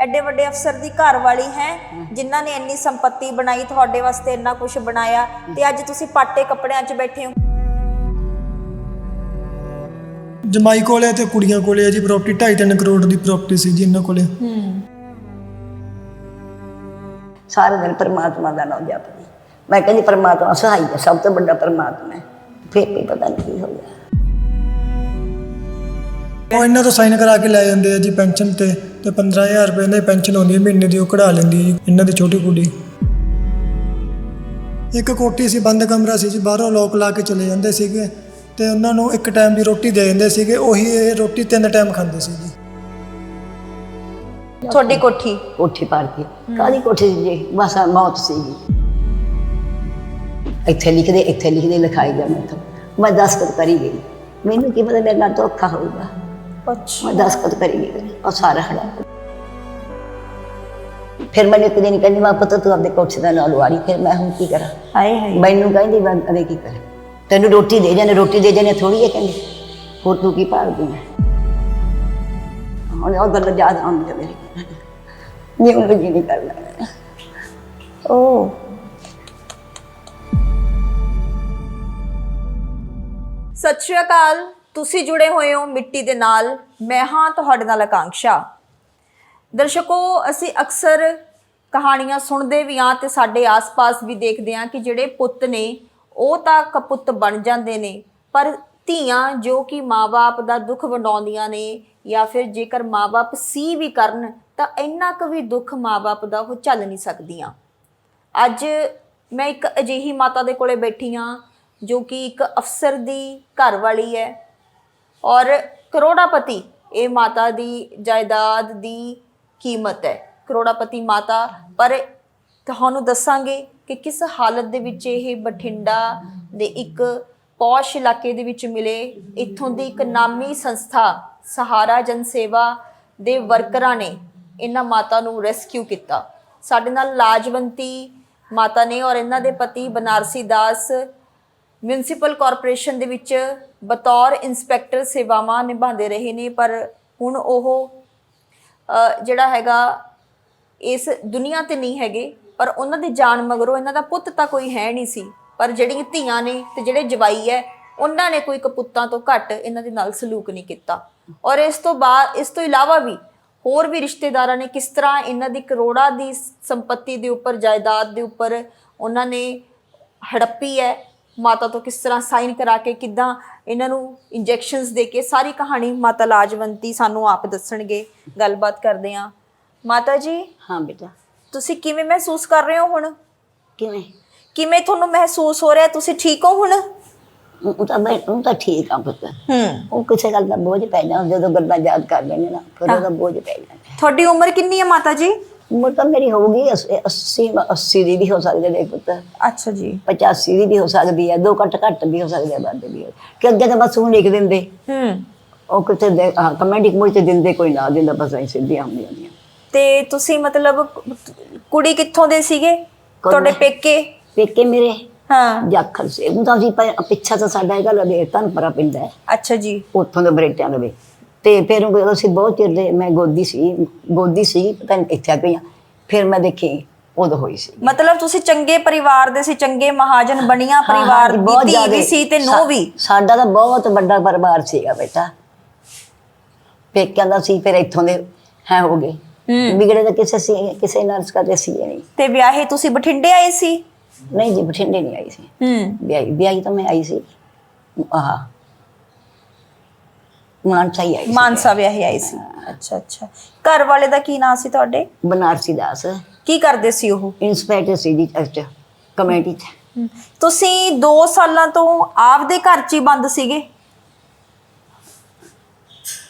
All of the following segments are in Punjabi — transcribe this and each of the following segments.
ਐਡੇ ਵੱਡੇ ਅਫਸਰ ਦੀ ਘਰ ਵਾਲੀ ਹੈ ਜਿਨ੍ਹਾਂ ਨੇ ਇੰਨੀ ਸੰਪਤੀ ਬਣਾਈ ਤੁਹਾਡੇ ਵਾਸਤੇ ਇੰਨਾ ਕੁਝ ਬਣਾਇਆ ਤੇ ਅੱਜ ਤੁਸੀਂ ਪਾਟੇ ਕੱਪੜਿਆਂ 'ਚ ਬੈਠੇ ਹੋ। ਜਮਾਈ ਕੋਲੇ ਤੇ ਕੁੜੀਆਂ ਕੋਲੇ ਹੈ ਜੀ ਪ੍ਰਾਪਰਟੀ 2.5 ਕਰੋੜ ਦੀ ਪ੍ਰਾਪਰਟੀ ਸੀ ਜੀ ਇਹਨਾਂ ਕੋਲੇ। ਸਾਰੇ ਦਿਨ ਪਰਮਾਤਮਾ ਦਾ ਨਾਮ ਜਪਦੀ। ਮੈਂ ਕਹਿੰਦੀ ਪਰਮਾਤਮਾ ਸਹਾਈ ਹੈ ਸਭ ਤੋਂ ਵੱਡਾ ਪਰਮਾਤਮਾ ਹੈ। ਫਿਰ ਵੀ ਪਤਾ ਨਹੀਂ ਕੀ ਹੋ ਗਿਆ। ਉਹ ਇਹਨਾਂ ਤੋਂ ਸਾਈਨ ਕਰਾ ਕੇ ਲੈ ਜਾਂਦੇ ਆ ਜੀ ਪੈਨਸ਼ਨ ਤੇ ਤੇ 15000 ਰੁਪਏ ਦੀ ਪੈਨਸ਼ਨ ਆਉਂਦੀ ਹੈ ਮਹੀਨੇ ਦੀ ਉਹ ਕਢਾ ਲੈਂਦੀ ਹੈ ਜੀ ਇਹਨਾਂ ਦੀ ਛੋਟੀ ਕੁੜੀ। ਇੱਕ ਕੋਠੀ ਸੀ ਬੰਦ ਕਮਰਾ ਸੀ ਜੀ ਬਾਹਰੋਂ ਲੋਕ ਲਾ ਕੇ ਚਲੇ ਜਾਂਦੇ ਸੀਗੇ ਤੇ ਉਹਨਾਂ ਨੂੰ ਇੱਕ ਟਾਈਮ ਦੀ ਰੋਟੀ ਦੇ ਦਿੰਦੇ ਸੀਗੇ ਉਹੀ ਇਹ ਰੋਟੀ ਤਿੰਨ ਟਾਈਮ ਖਾਂਦੇ ਸੀ ਜੀ। ਤੁਹਾਡੀ ਕੋਠੀ? ਕੋਠੀ ਪਾੜ ਕੇ ਕਾਹਦੀ ਕੋਠੀ ਸੀ ਜੀ? ਬਸ ਆਹ ਮੌਤ ਸੀ ਜੀ। ਇੱਥੇ ਲਿਖਦੇ ਇੱਥੇ ਲਿਖਦੇ ਲਿਖਾਈ ਜਾ ਮੈਂ ਮੈਂ ਦਸਤਖਤ ਕਰੀ ਗਈ। ਮੈਨੂੰ ਕੀ ਪਤਾ ਮੇਰੇ ਨਾਲ ਧੋਖਾ ਹੋਊਗਾ। ਅੱਛਾ। ਮੈਂ ਦਸਤਖਤ ਕਰੀ ਗਈ ਉਹ ਸਾਰਾ ਹੜਾ ਫਿਰ ਮੈਨੂੰ ਇੱਕ ਦਿਨ ਕਹਿੰਦੀ ਮੈਂ ਪਤਾ ਤੂੰ ਆਪਦੇ ਕੋਠੇ ਦਾ ਨਾਲ ਵਾਰੀ ਫਿਰ ਮੈਂ ਹੁਣ ਕੀ ਕਰਾਂ? ਹਾਏ ਹਾਏ। ਮੈਨੂੰ ਕਹਿੰਦੀ ਮੈਂ ਅਰੇ ਕੀ ਕਰਾਂ? ਤੈਨੂੰ ਰੋਟੀ ਦੇ ਜਾਣੇ ਰੋਟੀ ਦੇ ਜਾਣੇ ਥੋੜੀ ਹੈ ਕਹਿੰਦੀ। ਹੋਰ ਤੂੰ ਕੀ ਭਾਲਦੀ ਹੈ? ਹੁਣ ਉਹ ਗੱਲ ਯਾਦ ਆਉਂਦੀ ਹੈ ਮੇਰੇ ਨਹੀਂ ਉਹ ਜੀ ਨਹੀਂ ਕਰਨਾ। ਓ। ਸਤਿ ਸ਼੍ਰੀ ਅਕਾਲ। ਤੁਸੀਂ ਜੁੜੇ ਹੋਏ ਹੋ ਮਿੱਟੀ ਦੇ ਨਾਲ। ਮੈਂ ਹਾਂ ਤੁਹਾਡੇ ਨਾਲ ਆਕਾਂਸ਼ਾ ਦਰਸ਼ਕੋ, ਅਸੀਂ ਅਕਸਰ ਕਹਾਣੀਆਂ ਸੁਣਦੇ ਵੀ ਹਾਂ ਤੇ ਸਾਡੇ ਆਸ-ਪਾਸ ਵੀ ਦੇਖਦੇ ਹਾਂ ਕਿ ਜਿਹੜੇ ਪੁੱਤ ਨੇ, ਉਹ ਤਾਂ ਕਪੁੱਤ ਬਣ ਜਾਂਦੇ ਨੇ। ਪਰ ਧੀਆਂ ਜੋ ਕਿ ਮਾਪੇ ਦਾ ਦੁੱਖ ਵੰਡਾਉਂਦੀਆਂ ਨੇ ਜਾਂ ਫਿਰ ਜੇਕਰ ਮਾਪੇ ਸੀ ਵੀ ਕਰਨ, ਤਾਂ ਇੰਨਾ ਕੁ ਵੀ ਦੁੱਖ ਮਾਪੇ ਦਾ ਉਹ ਝੱਲ ਨਹੀਂ ਸਕਦੀਆਂ। ਅੱਜ ਮੈਂ ਇੱਕ ਅਜਿਹੀ ਮਾਤਾ ਦੇ ਕੋਲੇ ਬੈਠੀ ਹਾਂ, ਜੋ ਕਿ ਇੱਕ ਅਫਸਰ ਦੀ ਘਰ ਵਾਲੀ ਹੈ। ਔਰ ਕਰੋੜਾਪਤੀ, ਇਹ ਮਾਤਾ ਦੀ ਜਾਇਦਾਦ ਦੀ ਕੀਮਤ ਹੈ। ਕਰੋੜਾਪਤੀ ਮਾਤਾ, ਪਰ ਤੁਹਾਨੂੰ ਦੱਸਾਂਗੇ ਕਿ ਕਿਸ ਹਾਲਤ ਦੇ ਵਿੱਚ ਇਹ ਬਠਿੰਡਾ ਦੇ ਇੱਕ ਪੌਸ਼ ਇਲਾਕੇ ਦੇ ਵਿੱਚ ਮਿਲੇ। ਇੱਥੋਂ ਦੀ ਇੱਕ ਨਾਮੀ ਸੰਸਥਾ, ਸਹਾਰਾ ਜਨ ਸੇਵਾ ਦੇ ਵਰਕਰਾਂ ਨੇ ਇਹਨਾਂ ਮਾਤਾ ਨੂੰ ਰੈਸਕਿਊ ਕੀਤਾ। ਸਾਡੇ ਨਾਲ ਲਾਜਵੰਤੀ ਮਾਤਾ ਨੇ ਔਰ ਇਹਨਾਂ ਦੇ ਪਤੀ ਬਨਾਰਸੀ ਦਾਸ ਮਿਊਨਿਸਪਲ ਕਾਰਪੋਰੇਸ਼ਨ ਦੇ ਵਿੱਚ ਬਤੌਰ ਇੰਸਪੈਕਟਰ ਸੇਵਾਵਾਂ ਨਿਭਾਉਂਦੇ ਰਹੇ ਨੇ, ਪਰ ਹੁਣ ਉਹ ਜਿਹੜਾ ਹੈਗਾ, ਇਸ ਦੁਨੀਆ ਤੇ ਨਹੀਂ ਹੈਗੇ, ਪਰ ਉਹਨਾਂ ਦੀ ਜਾਨ ਮਗਰੋਂ ਇਹਨਾਂ ਦਾ ਪੁੱਤ ਤਾਂ ਕੋਈ ਹੈ ਨਹੀਂ ਸੀ, ਪਰ ਜਿਹੜੀਆਂ ਧੀਆਂ ਨੇ ਤੇ ਜਿਹੜੇ ਜਵਾਈ ਹੈ, ਉਹਨਾਂ ਨੇ ਕੋਈ ਕਪੁੱਤਾਂ ਤੋਂ ਘੱਟ ਇਹਨਾਂ ਦੇ ਨਾਲ ਸਲੂਕ ਨਹੀਂ ਕੀਤਾ। ਔਰ ਇਸ ਤੋਂ ਬਾਅਦ, ਇਸ ਤੋਂ ਇਲਾਵਾ ਵੀ ਹੋਰ ਵੀ ਰਿਸ਼ਤੇਦਾਰਾਂ ਨੇ ਕਿਸ ਤਰ੍ਹਾਂ ਇਹਨਾਂ ਦੀ ਕਰੋੜਾਂ ਦੀ ਸੰਪਤੀ ਦੇ ਉੱਪਰ, ਜਾਇਦਾਦ ਦੇ ਉੱਪਰ ਉਹਨਾਂ ਨੇ ਹੜੱਪੀ ਹੈ ਮਾਤਾ ਤੋਂ ਕਿਸ ਤਰ੍ਹਾਂ ਸਾਈਨ ਕਰਾ ਕੇ ਕਿੱਦਾਂ ਇਹਨਾਂ ਨੂੰ ਇੰਜੈਕਸ਼ਨਸ ਦੇ ਕੇ ਸਾਰੀ ਕਹਾਣੀ ਮਾਤਾ ਲਾਜਵੰਤੀ ਸਾਨੂੰ ਆਪ ਦੱਸਣਗੇ ਗੱਲਬਾਤ ਕਰਦੇ ਹਾਂ। ਮਾਤਾ ਜੀ ਹਾਂ ਬੇਟਾ। ਤੁਸੀਂ ਕਿਵੇਂ ਮਹਿਸੂਸ ਕਰ ਰਹੇ ਹੋ ਹੁਣ? ਕਿਵੇਂ? ਕਿਵੇਂ ਤੁਹਾਨੂੰ ਮਹਿਸੂਸ ਹੋ ਰਿਹਾ? ਤੁਸੀਂ ਠੀਕ ਹੋ ਹੁਣ? ਉਹ ਤਾਂ ਮੈਂ ਉਹ ਤਾਂ ਠੀਕ ਆ ਪੁੱਤ। ਹੂੰ। ਉਹ ਕਿਸੇ ਗੱਲ ਦਾ ਬੋਝ ਪੈ ਜਾਂਦਾ ਜਦੋਂ ਗੱਲਾਂ ਯਾਦ ਕਰ ਲੈਣੇ ਨਾ ਫਿਰ ਉਹਦਾ ਬੋਝ ਪੈ ਜਾਂਦਾ। ਤੁਹਾਡੀ ਉਮਰ ਕਿੰਨੀ ਹੈ ਮਾਤਾ ਜੀ? ਉਮਰ ਤਾਂ ਮੇਰੀ ਹੋਊਗੀ 80 80 ਦੀ ਵੀ ਹੋ ਸਕਦੀ ਹੈ ਪੁੱਤ। ਅੱਛਾ ਜੀ। 85 ਦੀ ਵੀ ਹੋ ਸਕਦੀ ਹੈ ਦੋ ਘੱਟ ਘੱਟ ਵੀ ਹੋ ਸਕਦੀ ਹੈ ਵੱਧ ਵੀ। ਕਿ ਅੱਗੇ ਤਾਂ ਬਸ ਉਹ ਲਿਖ ਦਿੰਦੇ। ਹੂੰ। ਉਹ ਕਿਤੇ ਦੇ ਹਾਂ ਕਮੈਂਟਿਕ ਮੁੜ ਤੇ ਦਿੰਦੇ ਕੋਈ ਨਾ ਦਿੰਦਾ ਬਸ ਐਂ ਸਿੱਧੀਆਂ ਹੁੰਦੀਆਂ ਹੁੰਦੀਆਂ ਤੇ ਤੁਸੀਂ ਮਤਲਬ ਕੁੜੀ ਕਿੱਥੋਂ ਦੇ ਸੀਗੇ? ਤੁਹਾਡੇ? ਪੇਕੇ? ਪੇਕੇ ਮੇਰੇ। ਹਾਂ। ਜਾਖਲ ਸੇ। ਉਹ ਤਾਂ ਜੀ ਪਿੱਛਾ ਤਾਂ ਸਾਡਾ ਹੈਗਾ ਲਵੇ ਧਨਪਰਾ ਪਿੰਡ ਹੈ। ਅੱਛਾ ਜੀ। ਉੱਥੋਂ ਦੇ ਬਰੇਟਿਆਂ ਲਵੇ ਤੇ ਫਿਰ ਉਹ ਅਸੀਂ ਬਹੁਤ ਚਿਰ ਦੇ ਮੈਂ ਗੋਦੀ ਸੀ ਗੋਦੀ ਸੀ ਪਤਾ ਨਹੀਂ ਇੱਥੇ ਆ ਗਈ। ਫਿਰ ਮੈਂ ਦੇਖੀ ਉਦੋਂ ਹੋਈ ਸੀ। ਮਤਲਬ ਤੁਸੀਂ ਚੰਗੇ ਪਰਿਵਾਰ ਦੇ ਸੀ ਚੰਗੇ ਮਹਾਜਨ ਬਣੀਆਂ ਪਰਿਵਾਰ ਦੀ ਧੀ। ਵੀ ਸੀ ਤੇ ਨੋ ਵੀ? ਸਾਡਾ ਤਾਂ ਬਹੁਤ ਵੱਡਾ ਪਰਿਵਾਰ ਸੀਗਾ ਬੇਟਾ। ਪੇਕਿਆਂ ਦਾ ਸੀ ਫਿਰ ਇੱਥੋਂ ਦੇ ਹੈ ਹੋ ਗਏ। ਵਿਗੜੇ ਤਾਂ ਕਿਸੇ ਸੀ ਕਿਸੇ ਨਾਲ ਕਰਦੇ ਸੀ ਨਹੀਂ। ਤੇ ਵਿਆਹੇ ਤੁਸੀਂ ਬਠਿੰਡੇ ਆਏ ਸੀ? ਨਹੀਂ ਜੀ ਬਠਿੰਡੇ ਨਹੀਂ ਆਈ ਸੀ। ਹੂੰ। ਵਿਆਹੀ ਵਿਆਹੀ ਤਾਂ ਮੈਂ ਆਈ ਸੀ। ਆਹ ਮਾਨਸਾ ਹੀ ਆਈ ਸੀ। ਮਾਨਸਾ ਵਿਆਹੇ ਆਏ ਸੀ। ਅੱਛਾ ਅੱਛਾ। ਘਰ ਵਾਲੇ ਦਾ ਕੀ ਨਾਂ ਸੀ ਤੁਹਾਡੇ? ਬਨਾਰਸੀ ਦਾਸ। ਕੀ ਕਰਦੇ ਸੀ ਉਹ? ਇੰਸਪੈਕਟਰ ਸੀ ਜੀ ਚਰਚ ਕਮੇਟੀ ਚ। ਤੁਸੀਂ 2 ਸਾਲਾਂ ਤੋਂ ਆਪਦੇ ਘਰ 'ਚ ਹੀ ਬੰਦ ਸੀਗੇ?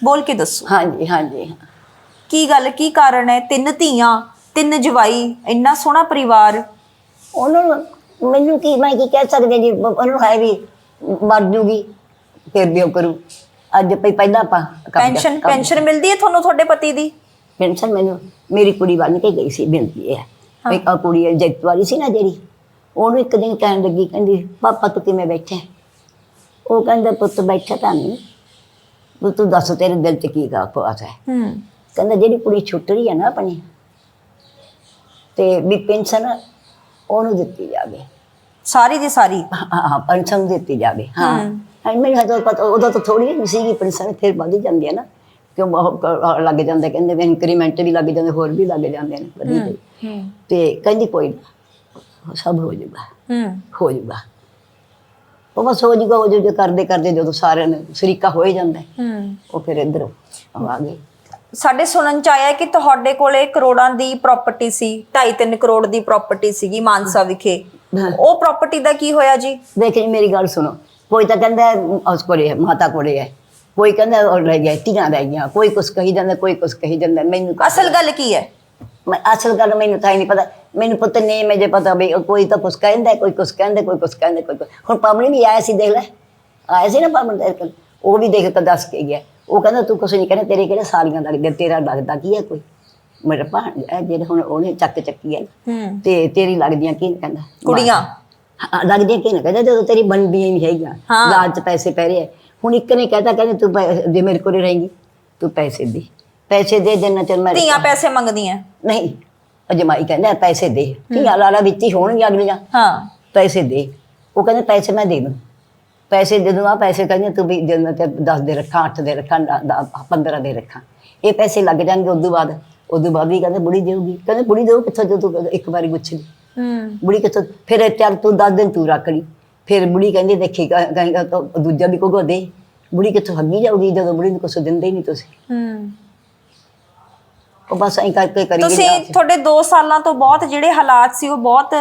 ਬੋਲ ਕੇ ਦੱਸੋ। ਹਾਂਜੀ ਹਾਂਜੀ। ਕੀ ਗੱਲ ਕੀ ਕਾਰਨ ਹੈ? ਤਿੰਨ ਧੀਆਂ ਤਿੰਨ ਜਵਾਈ ਇੰਨਾ ਸੋਹਣਾ ਪਰਿਵਾਰ। ਉਹਨਾਂ ਨੂੰ ਮੈਨੂੰ ਕੀ ਮੈਂ ਕੀ ਕਹਿ ਸਕਦੀ ਜੀ? ਬ- ਉਹਨੂੰ ਹੈ ਵੀ ਮਰ ਜੂਗੀ ਫਿਰ ਵੀ ਉਹ ਕਰੂ। ਅੱਜ ਪਈ ਪਹਿਲਾਂ ਆਪਾਂ ਪੈਨਸ਼ਨ ਪੈਨਸ਼ਨ ਮਿਲਦੀ ਹੈ ਤੁਹਾਨੂੰ ਤੁਹਾਡੇ ਪਤੀ ਦੀ? ਪੈਨਸ਼ਨ ਮੈਨੂੰ ਮੇਰੀ ਕੁੜੀ ਬਣ ਕੇ ਗਈ ਸੀ ਬਿੰਦੀ ਹੈ। ਇੱਕ ਆ ਕੁੜੀ ਹੈ ਜੈਤ ਵਾਲੀ ਸੀ ਨਾ ਜਿਹੜੀ। ਉਹਨੂੰ ਇੱਕ ਦਿਨ ਕਹਿਣ ਲੱਗੀ ਕਹਿੰਦੀ ਪਾਪਾ ਤੂੰ ਕਿਵੇਂ ਬੈਠਾ ਹੈ?" ਉਹ ਕਹਿੰਦਾ ਪੁੱਤ ਬੈਠਾ ਤਾਂ ਨਹੀਂ। ਉਹ ਤੂੰ ਦੱਸ ਤੇਰੇ ਦਿਲ 'ਚ ਕੀ ਗਾ ਕੋਸ ਹੈ? ਹੂੰ। ਕਹਿੰਦਾ ਜਿਹੜੀ ਕੁੜੀ ਛੁੱਟ ਰਹੀ ਹੈ ਨਾ ਆਪਣੀ ਤੇ ਵੀ ਪੈਨਸ਼ਨ ਉਹਨੂੰ ਦਿੱਤੀ ਜਾਵੇ। ਸਾਰੀ ਦੀ ਸਾਰੀ? ਹਾਂ ਹਾਂ ਪੈਨਸ਼ਨ ਦਿੱਤੀ ਜਾਵੇ। ਹਾਂ। ਹਾਂ। ਮੈਨੂੰ ਹਜੇ ਪਤਾ ਉਹਦਾ ਤਾਂ ਥੋੜੀ ਜਿਹੀ ਸੀਗੀ ਪੈਨਸ਼ਨ ਫਿਰ ਵਧ ਜਾਂਦੀ ਹੈ ਨਾ। ਕਿਉਂ ਬਹੁਤ ਲੱਗ ਜਾਂਦਾ ਕਹਿੰਦੇ ਵੀ ਇੰਕਰੀਮੈਂਟ ਵੀ ਲੱਗ ਜਾਂਦੇ ਹੋਰ ਵੀ ਲੱਗ ਜਾਂਦੇ ਨੇ ਵਧੀ। ਹੂੰ ਤੇ। ਕਹਿੰਦੀ ਕੋਈ ਨਾ ਸਭ ਹੋ ਜਾਊਗਾ। ਹੂੰ। ਹੋ ਜਾਊਗਾ। ਉਹ ਬਸ ਹੋ ਜਾਊਗਾ ਹੋ ਜਾਊਗਾ ਕਰਦੇ ਕਰਦੇ ਜਦੋਂ ਸਾਰਿਆਂ ਨੇ ਸਰੀਕਾ ਹੋ ਹੀ ਜਾਂਦਾ। ਉਹ ਫਿਰ ਇੱਧਰ ਆ ਗਏ। ਸਾਡੇ ਸੁਣਨ ਚ ਆਇਆ ਕਿ ਤੁਹਾਡੇ ਕੋਲੇ ਕਰੋੜਾਂ ਦੀ ਪ੍ਰਾਪਰਟੀ ਸੀ 2.5 ਕਰੋੜ ਦੀ ਪ੍ਰਾਪਰਟੀ ਸੀਗੀ ਮਾਨਸਾ ਵਿਖੇ। ਉਹ ਪ੍ਰਾਪਰਟੀ ਦਾ ਕੀ ਹੋਇਆ ਜੀ? ਦੇਖ ਜੀ ਮੇਰੀ ਗੱਲ ਸੁਣੋ। ਕੋਈ ਤਾਂ ਕਹਿੰਦਾ ਉਸ ਕੋਲੇ ਮਾਤਾ ਕੋਲੇ ਹੈ। ਕੋਈ ਕਹਿੰਦਾ ਉਹ ਰਹਿ ਗਿਆ ਧੀਆਂ ਰਹਿ ਗਈਆਂ। ਕੋਈ ਕੁਛ ਕਹੀ ਜਾਂਦਾ ਕੋਈ ਕੁਛ ਕਹੀ ਜਾਂਦਾ। ਮੈਨੂੰ ਅਸਲ ਗੱਲ ਕੀ ਹੈ? ਮੈਂ ਅਸਲ ਗੱਲ ਮੈਨੂੰ ਤਾਂ ਹੀ ਨਹੀਂ ਪਤਾ। ਮੈਨੂੰ ਪੁੱਤ ਨੇ ਮੈਂ ਜੇ ਪਤਾ ਵੀ ਉਹ ਕੋਈ ਤਾਂ ਕੁਛ ਕਹਿੰਦਾ ਕੋਈ ਕੁਛ ਕਹਿੰਦਾ ਕੋਈ ਕੁਛ ਕਹਿੰਦਾ ਕੋਈ ਕੁਛ। ਹੁਣ ਪਵਨ ਵੀ ਆਇਆ ਸੀ ਦੇਖ ਲੈ। ਆਇਆ ਸੀ ਨਾ ਪਵਨ ਦੇ ਕੋਲ। ਉਹ ਵੀ ਦੇਖ ਕੇ ਦੱਸ ਕੇ ਗਿਆ। ਉਹ ਕਹਿੰਦਾ ਤੂੰ ਕੁਛ ਨਹੀਂ ਕਹਿੰਦਾ ਤੇਰੇ ਕਿਹੜੇ ਸਾਲੀਆਂ ਲੱਗਦੇ ਤੇਰਾ ਲੱਗਦਾ ਕੀ ਹੈ ਕੋਈ? ਮੇਰੇ ਭਾਣ ਜਿਹੜੇ ਹੁਣ ਉਹਨੇ ਚੱਕ ਚੱਕੀ ਹੈ ਹੂੰ। ਤੇ ਤੇਰੀ ਲੱਗਦੀਆਂ ਕੀ ਕਹਿੰਦਾ? ਕੁੜੀਆਂ। ਲੱਗਦੀਆਂ ਕੀ ਨਾ ਕਹਿੰਦਾ ਜਦੋਂ ਤੇਰੀ ਬਣਦੀਆਂ ਹੀ ਨਹੀਂ ਹੈਗੀਆਂ ਹਾਂ। ਲਾਜ ਚ ਪੈਸੇ ਪੈ ਰਹੇ ਆ। ਹੁਣ ਇੱਕ ਨੇ ਕਹਤਾ ਕਹਿੰਦੇ ਤੂੰ ਪੈ- ਜੇ ਮੇਰੇ ਕੋਲ ਰਹੇਂਗੀ ਤੂੰ ਪੈਸੇ ਦੇ। ਪੈਸੇ ਦੇ ਜਿੰਨਾ ਚਿਰ ਮੈਂ ਧੀਆਂ ਪੈਸੇ ਮੰਗਦੀਆਂ ਨਹੀਂ ਅਜਮਾਈ ਕਹਿੰਦਾ ਪੈਸੇ ਦੇ। ਧੀਆਂ ਲਾਲਾ ਵਿੱਚ ਹੀ ਹੋਣਗੀਆਂ ਅਗਲੀਆਂ। ਹਾਂ। ਪੈਸੇ ਦੇ। ਉਹ ਕਹਿੰਦੇ ਪੈਸੇ ਮੈਂ ਦੇ ਦੂੰ। ਪੈਸੇ ਦੇ ਦੂੰ ਆ ਪੈਸੇ ਕਹਿੰਦੇ ਤੂੰ ਵੀ ਜਿੰਨਾ ਤੇ 10 ਦੇ ਰੱਖਾਂ 8 ਦੇ ਰੱਖਾਂ 15 ਦੇ ਰੱਖਾਂ। ਇਹ ਪੈਸੇ ਲੱਗ ਜਾਣਗੇ ਉਦੋਂ ਬਾਅਦ। ਉਦੋਂ ਬਾਅਦ ਵੀ ਕਹਿੰਦੇ ਬੁੜੀ ਦੇਊਗੀ। ਕਹਿੰਦੇ ਬੁੜੀ ਦੇਊ ਕਿੱਥੋਂ ਦੇ ਤੂੰ ਇੱਕ ਵਾਰੀ ਪੁੱਛ ਲਈ। ਹੂੰ। ਬੁੜੀ ਕਿੱਥੋਂ ਫਿਰ ਚੱਲ ਤੂੰ 10 ਦਿਨ ਤੂੰ ਰੱਖ ਲਈ। ਫਿਰ ਬੁੜੀ ਕਹਿੰਦੀ ਦੇਖੀ ਕਹੇਗਾ ਤਾਂ ਦੂਜਾ ਵੀ ਕੋਗੋ ਦੇ। ਬੁੜੀ ਕਿੱਥੋਂ ਹੱਗੀ ਜਾਊਗੀ ਜਦੋਂ ਬੁੜੀ ਨੂੰ ਕੁਛ ਦਿੰਦੇ ਹੀ ਨਹੀਂ ਤੁਸੀਂ। ਹੂੰ। ਉਹ ਬਸ ਐਂ ਕਰਕੇ ਕਰੀ ਤੁਸੀਂ ਤੁਹਾਡੇ 2 ਸਾਲਾਂ ਤੋਂ ਬਹੁਤ ਜਿਹੜੇ ਹਾਲਾਤ ਸੀ ਉਹ ਬਹੁਤ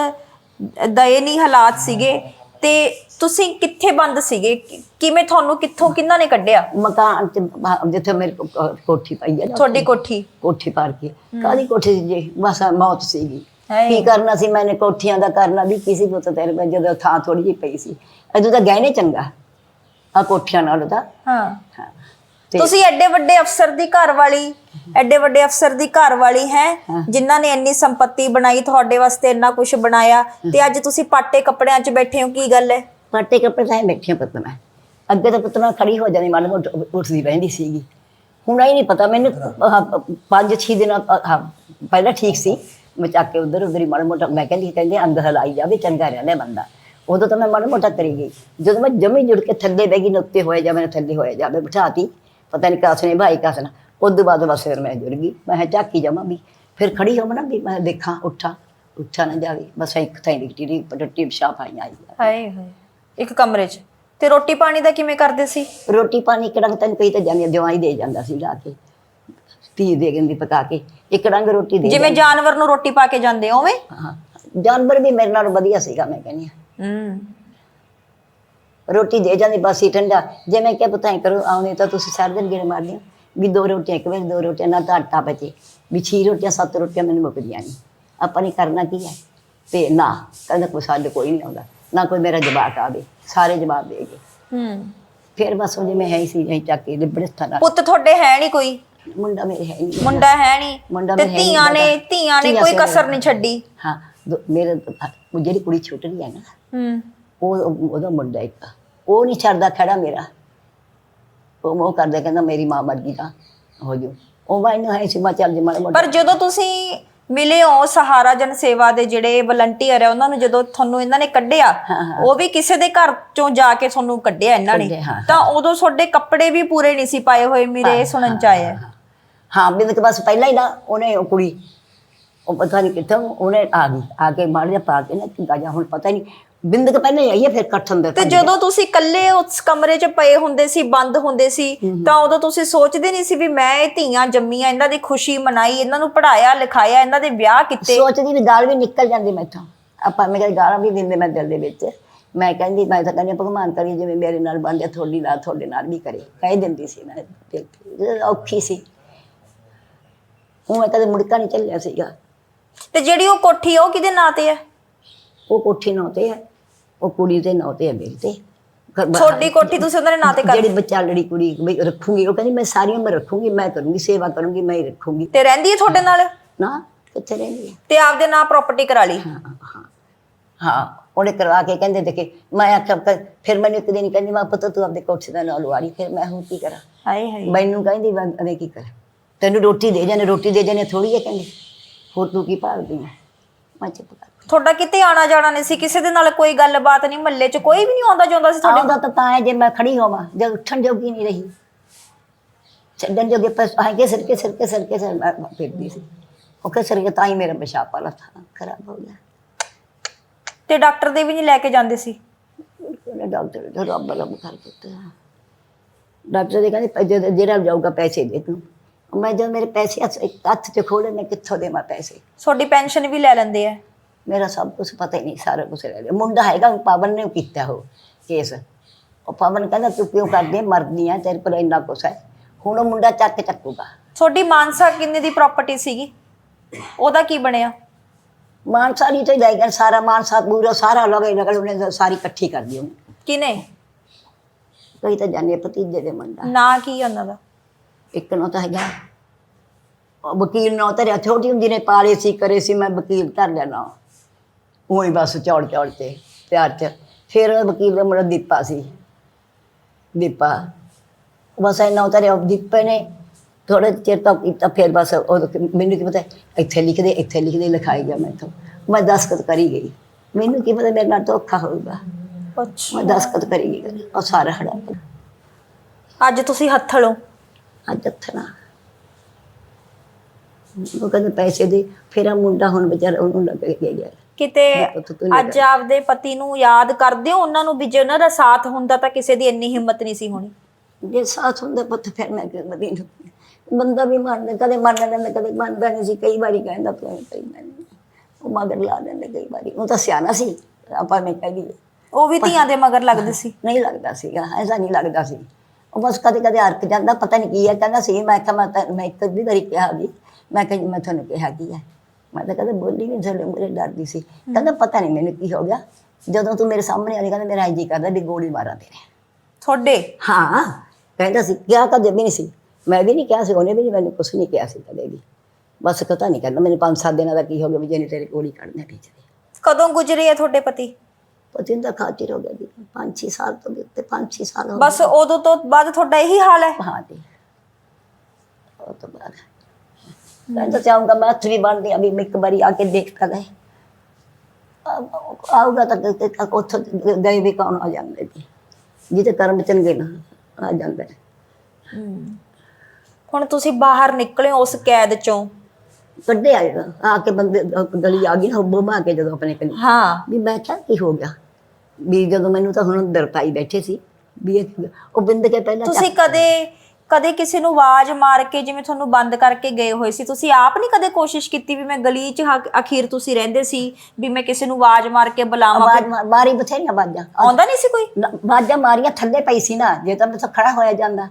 ਦਇਨੀ ਹਾਲਾਤ ਸੀਗੇ। ਤੇ ਤੁਸੀਂ ਕਿੱਥੇ ਬੰਦ ਸੀਗੇ? ਕਿਵੇਂ ਤੁਹਾਨੂੰ ਕਿੱਥੋਂ ਕਿੰਨਾ ਨੇ ਕੱਢਿਆ? ਮਕਾਨ ਚ ਜਿੱਥੇ ਮੇਰੀ ਕੋਠੀ ਪਾਈ ਹੈ ਤੁਹਾਡੀ ਕੋਠੀ। ਕੋਠੀ ਪਾਰ ਕੇ ਕਾਦੀ ਕੋਠੀ ਜੀ? ਬਸ ਮੌਤ ਸੀਗੀ। ਕੀ ਕਰਨਾ ਸੀ? ਮੈਨੇ ਕੋਠੀਆਂ ਦਾ ਕਰਨਾ ਵੀ ਕਿਸੇ ਪੁੱਤ ਤੇਰੇ ਕੋਲ? ਜਦੋਂ ਥਾਂ ਥੋੜੀ ਜਿਹੀ ਪਈ ਸੀ। ਅਜੂ ਤਾਂ ਗਹਿਣੇ ਚੰਗਾ। ਆ ਕੋਠੀਆਂ ਨਾਲ ਤਾਂ। ਹਾਂ। ਹਾਂ। ਤੁਸੀਂ ਐਡੇ ਵੱਡੇ ਅਫਸਰ ਦੀ ਘਰ ਵਾਲੀ ਐਡੇ ਵੱਡੇ ਅਫਸਰ ਦੀ ਘਰ ਵਾਲੀ ਹੈ ਜਿਨ੍ਹਾਂ ਨੇ ਇੰਨੀ ਸੰਪਤੀ ਬਣਾਈ ਤੁਹਾਡੇ ਵਾਸਤੇ ਇੰਨਾ ਕੁਝ ਬਣਾਇਆ। ਤੇ ਅੱਜ ਤੁਸੀਂ ਪਾਟੇ ਕੱਪੜਿਆਂ 'ਚ ਬੈਠੇ ਹੋ ਕੀ ਗੱਲ ਹੈ? ਪਾਟੇ ਕੱਪੜੇ ਤਾਂ ਬੈਠੀਆਂ ਪੁੱਤ ਮੈਂ। ਅੱਗੇ ਤਾਂ ਪੁੱਤ ਮੈਂ ਖੜੀ ਹੋ ਜਾਂਦੀ ਮਾੜੀ ਮੋਟੀ ਉੱਠਦੀ ਰਹਿੰਦੀ ਸੀਗੀ। ਹੁਣ ਇਹ ਨਹੀਂ ਪਤਾ ਮੈਨੂੰ ਆਹ ਪੰਜ ਛੇ ਦਿਨ ਪਹਿਲਾਂ ਠੀਕ ਸੀ। ਮੈਂ ਚੱਕ ਕੇ ਉਧਰ ਉਧਰ ਹੀ ਮਾੜਾ ਮੋਟਾ ਮੈਂ ਕਹਿੰਦੀ ਕਹਿੰਦੇ ਅੰਦਰ ਹਲਾਈ ਜਾਵੇ ਚੰਗਾ ਰਹਿੰਦਾ ਬੰਦਾ। ਉਦੋਂ ਤਾਂ ਮੈਂ ਮਾੜਾ ਮੋਟਾ ਕਰੀ ਗਈ। ਜਦੋਂ ਮੈਂ ਜਮੀ ਜੁੜ ਕੇ ਥੱਲੇ ਬਹਿ ਗਈ ਨੁਕਤੇ ਹੋਏ ਜਾਂ ਮੈਂ ਥੱਲੇ ਹੋਇਆ ਜਾਵੇ ਬਿਠਾਤੀ ਪਤਾ ਨਹੀਂ ਕਾਸ ਨੇ ਭਾਈ ਕਾਸ ਨਾ ਉਦੋਂ ਬਾਅਦ ਬਸ ਫਿਰ ਮੈਂ ਜੁੜ ਗਈ। ਮੈਂ ਝਾਕੀ ਜਾਵਾਂ ਵੀ ਫਿਰ ਖੜੀ ਹੋਵਾਂ ਨਾ ਵੀ ਮੈਂ ਦੇਖਾਂ ਉੱਠਾਂ ਉੱਠਾ ਨਾ ਜਾਵੇ। ਬਸ ਇੱਕ ਥਾਈ ਦੀ ਟੀਰੀ ਪਟਟੀ ਪਿਸ਼ਾਬ ਆਈ ਆਈ ਹਾਏ ਹਾਏ ਇੱਕ ਕਮਰੇ 'ਚ। ਤੇ ਰੋਟੀ ਪਾਣੀ ਦਾ ਕਿਵੇਂ ਕਰਦੇ ਸੀ? ਰੋਟੀ ਪਾਣੀ ਡੰਗ ਤੈਨੂੰ ਕਈ ਤਾਂ ਜਾਂਦੀ ਜਵਾਈ ਦੇ ਜਾਂਦਾ ਸੀ ਲਾ ਕੇ। ਧੀ ਦੇ ਗੰਦੀ ਪਕਾ ਕੇ ਇੱਕ ਡੰਗ ਰੋਟੀ ਦੇ ਜਿਵੇਂ ਜਾਨਵਰ ਨੂੰ ਰੋਟੀ ਪਾ ਕੇ ਜਾਂਦੇ ਓਵੇਂ ਹਾਂ ਜਾਨਵਰ ਵੀ ਮੇਰੇ ਨਾਲ ਵਧੀਆ ਸੀਗਾ ਮੈਂ ਕਹਿੰਦੀ ਹਾਂ। ਹੂੰ। ਰੋਟੀ ਦੇ ਜਾਂਦੀ ਬਸ ਹੀ ਠੰਡਾ। ਜੇ ਮੈਂ ਕਿਹਾ ਪਤਾ ਕਰੋ ਆਉਣੇ ਤਾਂ ਤੁਸੀਂ ਸਾਰਾ ਦਿਨ ਗੇੜੇ ਮਾਰਦੇ ਹੋ। ਵੀ ਦੋ ਰੋਟੀਆਂ ਇੱਕ ਵੇਲੇ ਦੋ ਰੋਟੀਆਂ ਨਾ ਤਾਂ ਆਟਾ ਬਚੇ। ਵੀ ਛੇ ਰੋਟੀਆਂ ਸੱਤ ਰੋਟੀਆਂ ਮੈਨੂੰ ਮੁੱਕਦੀਆਂ ਨਹੀਂ। ਆਪਾਂ ਨੇ ਕਰਨਾ ਕੀ ਹੈ? ਤੇ ਨਾ ਕਹਿੰਦਾ ਕੋਈ ਸਾਡੇ ਕੋਈ ਨਹੀਂ ਆਉਂਦਾ। ਨਾ ਕੋਈ ਮੇਰਾ ਜਵਾਬ ਆਵੇ ਸਾਰੇ ਜਵਾਬ ਦੇ ਗਏ। ਹੂੰ। ਫਿਰ ਬਸ ਉਹ ਜਿਵੇਂ ਹੈ ਹੀ ਸੀ ਐਂ ਚੱਕ ਕੇ ਲਿਬੜੇ ਨਾਲ। ਪੁੱਤ ਤੁਹਾਡੇ ਹੈ ਨਹੀਂ ਕੋਈ? ਮੁੰਡਾ ਮੇਰੇ ਹੈ ਨਹੀਂ। ਮੁੰਡਾ ਹੈ ਨਹੀਂ। ਮੁੰਡਾ ਤੇ ਹੈ ਨੀ ਧੀਆਂ ਨੇ। ਧੀਆਂ ਨੇ ਧੀਆਂ ਕੋਈ ਸਿਰ ਕਸਰ ਨਹੀਂ ਛੱਡੀ। ਹਾਂ ਦੋ- ਮੇਰੇ ਉਹ ਜਿਹੜੀ ਕੁੜੀ ਛੋਟੀ ਹੈ ਨਾ ਹੂੰ। ਉਹ ਉਹਦਾ ਮੁੰਡਾ ਇੱਕ। ਉਹ ਨਹੀਂ ਛੱਡਦਾ ਖੜਾ ਮੇਰਾ। ਉਹ ਮੋਹ ਕਰਦਾ ਕਹਿੰਦਾ ਮੇਰੀ ਮਾਂ ਮਰ ਗਈ ਤਾਂ ਹੋ ਜੂ ਉਹ ਮੈਨੂੰ ਹੈ ਸੀ ਮੈਂ ਚੱਲ ਜੀ ਮਾੜਾ ਮੋਟਾ। ਪਰ ਜਦੋਂ ਤੁਸੀਂ ਮਿਲੇ ਹੋ ਸਹਾਰਾ ਜਨ ਸੇਵਾ ਦੇ ਜਿਹੜੇ ਵਲੰਟੀਅਰ ਹੈ ਉਹਨਾਂ ਨੂੰ ਜਦੋਂ ਤੁਹਾਨੂੰ ਇਹਨਾਂ ਨੇ ਕੱਢਿਆ ਹਾਂ, ਹਾਂ। ਉਹ ਵੀ ਕਿਸੇ ਦੇ ਘਰ ਚੋਂ ਜਾ ਕੇ ਤੁਹਾਨੂੰ ਕੱਢਿਆ ਇਹਨਾਂ ਨੇ? ਕੱਢਿਆ, ਹਾਂ, ਤਾਂ ਉਦੋਂ ਤੁਹਾਡੇ ਕੱਪੜੇ ਵੀ ਪੂਰੇ ਨਹੀਂ ਸੀ ਪਾਏ ਹੋਏ ਮੇਰੇ ਸੁਣਨ ਚ ਆਇਆ ਹਾਂ ਬਿੰਦਕ ਬਸ ਪਹਿਲਾਂ ਹੀ ਨਾ ਉਹਨੇ ਉਹ ਕੁੜੀ ਉਹ ਪਤਾ ਨਹੀਂ ਕਿੱਥੋਂ ਉਹਨੇ ਆ ਗਈ ਆ ਕੇ ਮਾਰ ਜਾ ਪਾ ਕੇ ਨਾ ਕਿ ਗਾਜਾ ਹੁਣ ਪਤਾ ਨਹੀਂ ਬਿੰਦਕ ਪਹਿਲਾਂ ਹੀ ਆਈ ਹੈ ਫਿਰ ਇਕੱਠ ਅੰਦਰ ਤੇ ਜਦੋਂ ਤੁਸੀਂ ਇਕੱਲੇ ਉਸ ਕਮਰੇ 'ਚ ਪਏ ਹੁੰਦੇ ਸੀ ਬੰਦ ਹੁੰਦੇ ਸੀ ਤਾਂ ਉਦੋਂ ਤੁਸੀਂ ਸੋਚਦੇ ਨਹੀਂ ਸੀ ਵੀ ਮੈਂ ਇਹ ਧੀਆਂ ਜੰਮੀਆਂ ਇਹਨਾਂ ਦੀ ਖੁਸ਼ੀ ਮਨਾਈ ਇਹਨਾਂ ਨੂੰ ਪੜਾਇਆ ਲਿਖਾਇਆ ਇਹਨਾਂ ਦੇ ਵਿਆਹ ਕੀਤੇ। ਸੋਚਦੀ ਵੀ ਗਾਲ ਵੀ ਨਿਕਲ ਜਾਂਦੀ ਮੈਥੋਂ। ਆਪਾਂ ਮੈਂ ਕਹਿੰਦੀ ਗਾਲਾਂ ਵੀ ਦਿੰਦੇ ਮੈਂ ਦਿਲ ਦੇ ਵਿੱਚ। ਮੈਂ ਕਹਿੰਦੀ ਮੈਂ ਤਾਂ ਕਹਿੰਦੀ ਭਗਵਾਨ ਕਰੀ ਜਿਵੇਂ ਮੇਰੇ ਨਾਲ ਬੰਦਿਆ ਥੋੜੀ ਨਾਲ ਤੁਹਾਡੇ ਨਾਲ ਵੀ ਕਰੇ। ਕਹਿ ਦਿੰਦੀ ਸੀ ਮੈਂ ਔਖੀ ਸੀ। ਉਹ ਮੈਂ ਕਦੇ ਮੁੜਕਾ ਨਹੀਂ ਚੱਲਿਆ ਸੀਗਾ। ਤੇ ਜਿਹੜੀ ਉਹ ਕੋਠੀ ਆ, ਉਹ ਕਿਹਦੇ ਨਾਂ ਤੇ ਹੈ ਉਹ ਕੋਠੀ ਨਾਂ ਤੇ ਹੈ ਉਹ ਕੁੜੀ ਦੇ ਨਾਂ ਤੇ ਹੈ ਮੇਰੇ ਤੇ। ਘਰ ਛੋਟੀ ਕੋਠੀ ਤੁਸੀਂ ਉਹਨਾਂ ਦੇ ਨਾਂ ਤੇ ਕਰ ਜਿਹੜੀ ਵਿਚਾਲੜੀ ਕੁੜੀ ਬਈ ਰੱਖੂਗੀ ਉਹ ਕਹਿੰਦੀ ਮੈਂ ਸਾਰੀ ਉਮਰ ਰੱਖੂਗੀ ਮੈਂ ਕਰੂੰਗੀ ਸੇਵਾ ਕਰੂੰਗੀ ਮੈਂ ਹੀ ਰੱਖੂੰਗੀ। ਤੇ ਰਹਿੰਦੀ ਹੈ ਤੁਹਾਡੇ ਨਾਲ? ਨਾ ਕਿੱਥੇ ਰਹਿੰਦੀ ਹੈ ਤੇ ਆਪਦੇ ਨਾਂ ਪ੍ਰਾਪਰਟੀ ਕਰਾ ਲਈ? ਹਾਂ ਹਾਂ। ਹਾਂ ਉਹਨੇ ਕਰਵਾ ਕੇ ਕਹਿੰਦੇ ਦੇਖੇ ਮੈਂ ਆਖਿਆ ਕਰ- ਫਿਰ ਮੈਨੂੰ ਇੱਕ ਦਿਨ ਕਹਿੰਦੀ ਮੈਂ ਪੁੱਤ ਤੂੰ ਆਪਦੇ ਕੋਠੇ ਦਾ ਨਾਲ ਵਾਰੀ ਫਿਰ ਮੈਂ ਹੁਣ ਕੀ ਕਰਾਂ? ਹਾਏ ਹਾਏ। ਮੈਨੂੰ ਕਹਿੰਦੀ ਮੈਂ ਮੈਂ ਕੀ ਕਰਾਂ? ਤੈਨੂੰ ਰੋਟੀ ਦੇ ਜਾਣੇ ਰੋਟੀ ਦੇ ਜਾਣੇ ਥੋੜੀ ਹੈ ਕਹਿੰਦੀ। ਹੋਰ ਤੂੰ ਕੀ ਭਾਲਦੀ ਹੈ ਮੈਂ ਚੁੱਪ ਕਰ। ਤੁਹਾਡਾ ਕਿਤੇ ਆਣਾ ਜਾਣਾ ਨਹੀਂ ਸੀ ਕਿਸੇ ਦੇ ਨਾਲ ਕੋਈ ਗੱਲਬਾਤ ਨਹੀਂ ਮਹੱਲੇ 'ਚ ਕੋਈ ਵੀ ਨਹੀਂ ਆਉਂਦਾ ਜਾਂਦਾ ਸੀ ਤੁਹਾਡੇ ਆਉਂਦਾ ਤਾਂ ਤਾਂ ਹੈ ਜੇ ਮੈਂ ਖੜੀ ਹੋਵਾਂ ਜੇ ਉੱਠਣ ਜੋਗੀ ਨਹੀਂ ਰਹੀ। ਛੱਡਣ ਜੋਗੇ ਪਰ ਆਏ ਕੇ ਸਿਰ ਕੇ ਸਿਰ ਮੈਂ ਫਿਰਦੀ ਸੀ। ਉਹ ਕੇ ਸਿਰ ਕੇ ਤਾਂ ਹੀ ਮੇਰਾ ਪਿਸ਼ਾਬ ਵਾਲਾ ਥਾ ਖਰਾਬ ਹੋ ਗਿਆ। ਤੇ ਡਾਕਟਰ ਦੇ ਵੀ ਨਹੀਂ ਲੈ ਕੇ ਜਾਂਦੇ ਸੀ? ਉਹਨੇ ਡਾਕਟਰ ਨੇ ਰੱਬ ਰੱਬ ਕਰ ਦਿੱਤਾ। ਡਾਕਟਰ ਦੇ ਕਹਿੰਦੇ ਪੈ- ਜਦੋਂ ਜਿਹੜਾ ਜਾਊਗਾ ਪੈਸੇ ਦੇ ਤੂੰ। ਮੈਂ ਜਦ ਮੇਰੇ ਪੈਸੇ ਹੱਥ ਹੱਥ 'ਚ ਖੋਲੇ ਮੈਂ ਕਿੱਥੋਂ ਦੇਵਾਂ ਪੈਸੇ? ਤੁਹਾਡੀ ਪੈਨਸ਼ਨ ਵੀ ਲੈ ਲੈਂਦੇ ਆ। ਮੇਰਾ ਸਭ ਕੁਝ ਪਤਾ ਹੀ ਨਹੀਂ ਸਾਰਾ ਕੁਝ ਲੈ ਲਿਆ। ਮੁੰਡਾ ਹੈਗਾ ਪਵਨ ਨੇ ਕੀਤਾ ਉਹ ਕੇਸ। ਉਹ ਪਵਨ ਕਹਿੰਦਾ ਤੂੰ ਕਿਉਂ ਕਰਦੀ ਹੈ? ਮਰਦੀ ਆ ਤੇਰੇ ਕੋਲ ਇੰਨਾ ਕੁਛ ਹੈ। ਹੁਣ ਉਹ ਮੁੰਡਾ ਚੱਕ ਚੱਕੂਗਾ। ਤੁਹਾਡੀ ਮਾਨਸਾ ਕਿੰਨੇ ਦੀ ਪ੍ਰਾਪਰਟੀ ਸੀਗੀ? ਉਹਦਾ ਕੀ ਬਣਿਆ? ਮਾਨਸਾ ਨਹੀਂ ਤੇ ਜਾਏਗਾ ਸਾਰਾ ਮਾਨਸਾ ਪੂਰਾ ਸਾਰਾ ਲਗੇ ਲਗੇ ਉਹਨੇ ਸਾਰੀ ਇਕੱਠੀ ਕਰ ਦਿਓ ਕਿਨੇ ਕਈ ਤਾਂ ਜਾਣੇ ਭਤੀਜੇ ਦੇ ਮੁੰਡਾ। ਨਾ ਕੀ ਉਹਨਾਂ ਦਾ? ਇੱਕ ਨੂੰ ਤਾਂ ਹੈਗਾ। ਉਹ ਵਕੀਲ ਨੂੰ ਧਰਿਆ ਛੋਟੀ ਹੁੰਦੀ ਨੇ ਪਾਲੇ ਸੀ ਕਰੇ ਸੀ ਮੈਂ ਵਕੀਲ ਧਰ ਲੈਣਾ ਉਹੀ ਬਸ ਚੌੜ ਚੌੜ ਤੇ ਪਿਆਰ ਚ। ਫਿਰ ਵਕੀਲ ਦਾ ਮੁੰਡਾ ਦੀਪਾ ਸੀ। ਦੀਪਾ ਬਸ ਇਹਨਾਂ ਉਤਰਿਆ ਦੀਪੇ ਨੇ ਥੋੜੇ ਚਿਰ ਤੱਕ ਕੀਤਾ ਫਿਰ ਬਸ ਉਹ ਮੈਨੂੰ ਕੀ ਪਤਾ ਇੱਥੇ ਲਿਖ ਦੇ ਇੱਥੇ ਲਿਖ ਦੇ ਲਿਖਾਈ ਗਿਆ ਮੈਥੋਂ। ਮੈਂ ਦਸਖਤ ਕਰੀ ਗਈ। ਮੈਨੂੰ ਕੀ ਪਤਾ ਮੇਰੇ ਨਾਲ ਧੋਖਾ ਹੋਊਗਾ। ਅੱਛਾ। ਮੈਂ ਦਸਖਤ ਕਰੀ ਗਈ ਉਹ ਸਾਰਾ ਹੜਾ ਅੱਜ ਤੁਸੀਂ ਹੱਥਲੋਂ ਅੱਜ ਹੱਥਣਾ ਉਹ ਕਹਿੰਦੇ ਪੈਸੇ ਦੇ ਫਿਰ ਆ ਮੁੰਡਾ ਹੁਣ ਵਿਚਾਰਾ ਉਹਨੂੰ ਲੱਗ ਗਿਆ ਕਿਤੇ ਅੱਜ ਆਪਦੇ ਪਤੀ ਨੂੰ ਯਾਦ ਕਰਦੇ ਹੋ ਉਹਨਾਂ ਨੂੰ ਵੀ ਜੇ ਉਹਨਾਂ ਦਾ ਸਾਥ ਹੁੰਦਾ ਤਾਂ ਕਿਸੇ ਦੀ ਇੰਨੀ ਹਿੰਮਤ ਨਹੀਂ ਸੀ ਹੋਣੀ? ਜੇ ਸਾਥ ਹੁੰਦਾ ਪੁੱਤ ਫਿਰ ਮੈਂ ਕਿ ਬਦੀ ਬੰਦਾ ਵੀ ਮੰਨਦਾ ਕਦੇ ਮੰਨ ਲੈਂਦਾ ਕਦੇ ਮੰਨਦਾ ਨਹੀਂ ਸੀ। ਕਈ ਵਾਰੀ ਕਹਿੰਦਾ ਤੂੰ ਕਰੀ ਮੈਨੂੰ ਉਹ ਮਗਰ ਲਾ ਦਿੰਦੇ ਕਈ ਵਾਰੀ। ਉਹ ਤਾਂ ਸਿਆਣਾ ਸੀ ਆਪਾਂ ਮੈਂ ਕਹਿ ਦਈਏ। ਉਹ ਵੀ ਧੀਆਂ ਦੇ ਮਗਰ ਲੱਗਦੇ ਸੀ। ਨਹੀਂ ਲੱਗਦਾ ਸੀਗਾ ਐਸਾ ਨਹੀਂ ਲੱਗਦਾ ਸੀ। ਉਹ ਬਸ ਕਦੇ ਕਦੇ ਹਰਕ ਜਾਂਦਾ ਪਤਾ ਨਹੀਂ ਕੀ ਹੈ ਕਹਿੰਦਾ ਸੀ ਮੈਂ ਕਿਹਾ ਮੈਂ ਤਾਂ ਮੈਂ ਇੱਕ ਵੀ ਵਾਰੀ ਕਿਹਾ ਵੀ ਮੈਂ ਕਿਹਾ ਜੀ ਮੈਂ ਤੁਹਾਨੂੰ ਕਿਹਾ ਕੀ ਹੈ? ਮੈਂ ਤਾਂ ਕਦੇ ਬੋਲੀ ਨਹੀਂ ਥਲੇ ਮੇਰੇ ਡਰਦੀ ਸੀ। ਕਹਿੰਦਾ ਪਤਾ ਨਹੀਂ ਮੈਨੂੰ ਕੀ ਹੋ ਗਿਆ। ਜਦੋਂ ਤੂੰ ਮੇਰੇ ਸਾਹਮਣੇ ਆਈ ਕਹਿੰਦਾ ਮੇਰਾ ਜੀ ਕਰਦਾ ਵੀ ਗੋਲੀ ਮਾਰਾਂ ਤੇਰੇ। ਤੁਹਾਡੇ? ਹਾਂ। ਕਹਿੰਦਾ ਸੀ ਕਿਹਾ ਕਦੇ ਵੀ ਨਹੀਂ ਸੀ। ਮੈਂ ਵੀ ਨਹੀਂ ਕਿਹਾ ਸੀ ਉਹਨੇ ਵੀ ਨਹੀਂ ਮੈਨੂੰ ਕੁਛ ਨਹੀਂ ਕਿਹਾ ਸੀ ਕਦੇ ਵੀ। ਬਸ ਪਤਾ ਨਹੀਂ ਕਹਿੰਦਾ ਮੈਨੂੰ ਪੰਜ ਸੱਤ ਦਿਨਾਂ ਦਾ ਕੀ ਹੋ ਗਿਆ ਵੀ ਜਿਹਨੇ ਤੇਰੇ ਗੋਲੀ ਕੱਢਨੇ ਟੀਚਰ ਕਦੋਂ ਗੁਜ਼ਰੇ ਆ ਤੁਹਾਡੇ ਪਤੀ? ਪਤੀ ਦਾ ਖਾਤਰ ਹੋ ਗਿਆ ਜੀ। ਪੰਜ ਛੇ ਸਾਲ ਤੋਂ ਵੀ ਉੱਤੇ ਪੰਜ ਛੇ ਸਾਲ ਹੋ ਬਸ ਉਦੋਂ ਤੋਂ ਬਾਅਦ ਤੁਹਾਡਾ ਇਹੀ ਹਾਲ ਹੈ? ਗਏ ਹਾਂ ਜੀ। ਉਹ ਤੋਂ ਬਾਅਦ। ਕਹਿੰਦਾ ਚਾਹੂੰਗਾ ਮੈਂ ਹੱਥ ਵੀ ਬਣਦੀ ਮੈਂ ਇੱਕ ਵਾਰੀ ਆ ਕੇ ਦੇਖਤਾ ਲੈ। ਆਊਗਾ ਤਾਂ ਉੱਥੋਂ ਗਏ ਵੀ ਕੌਣ ਆ ਜਾਂਦੇ ਜੀ। ਜਿਹਦੇ ਕਰਮ ਚੰਗੇ ਨਾ ਆ ਜਾਂਦੇ। ਹੁਣ ਤੁਸੀਂ ਬਾਹਰ ਨਿਕਲੇ ਉਸ ਕੈਦ ਚੋਂ। ਕੱਢੇ ਆਏਗਾ ਆ ਕੇ ਬੰਦੇ ਗਲੀ ਆ ਗਈ ਨਾ ਬੋਮਾ ਕੇ ਜਦੋਂ ਆਪਣੇ ਕਲੀ। ਹਾਂ। ਵੀ ਮੈਂ ਕਿਹਾ ਕੀ ਹੋ ਗਿਆ? ਵੀ ਜਦੋਂ ਮੈਨੂੰ ਤਾਂ ਹੁਣ ਅੰਦਰ ਪਾਈ ਬੈਠੇ ਸੀ ਵੀ ਇਹ- ਉਹ ਬਿੰਦ ਕੇ ਪਹਿਲਾਂ ਤੁਸੀਂ ਕਦੇ ਕਦੇ ਕਿਸੇ ਨੂੰ ਆਵਾਜ਼ ਮਾਰ ਕੇ ਜਿਵੇਂ ਤੁਹਾਨੂੰ ਬੰਦ ਕਰਕੇ ਗਏ ਹੋਏ ਸੀ ਤੁਸੀਂ ਆਪ ਨਹੀਂ ਕਦੇ ਕੋਸ਼ਿਸ਼ ਕੀਤੀ ਵੀ ਮੈਂ ਗਲੀ 'ਚ ਹਾ- ਅਖੀਰ ਤੁਸੀਂ ਰਹਿੰਦੇ ਸੀ ਵੀ ਮੈਂ ਕਿਸੇ ਨੂੰ ਆਵਾਜ਼ ਮਾਰ ਕੇ ਬੁਲਾਵਾਂ? ਆਵਾਜ਼ ਮਾਰ- ਮਾਰੀ ਬਥੇਰੀਆਂ ਬਾਜਾਂ ਆਉਂਦਾ ਨਹੀਂ ਸੀ ਕੋਈ? ਬਾਜਾਂ ਮਾਰੀਆਂ ਥੱਲੇ ਪਈ ਸੀ ਨਾ ਜੇ ਤਾਂ ਮੈਂ ਖੜਾ ਹੋਇਆ ਜਾਂਦਾ।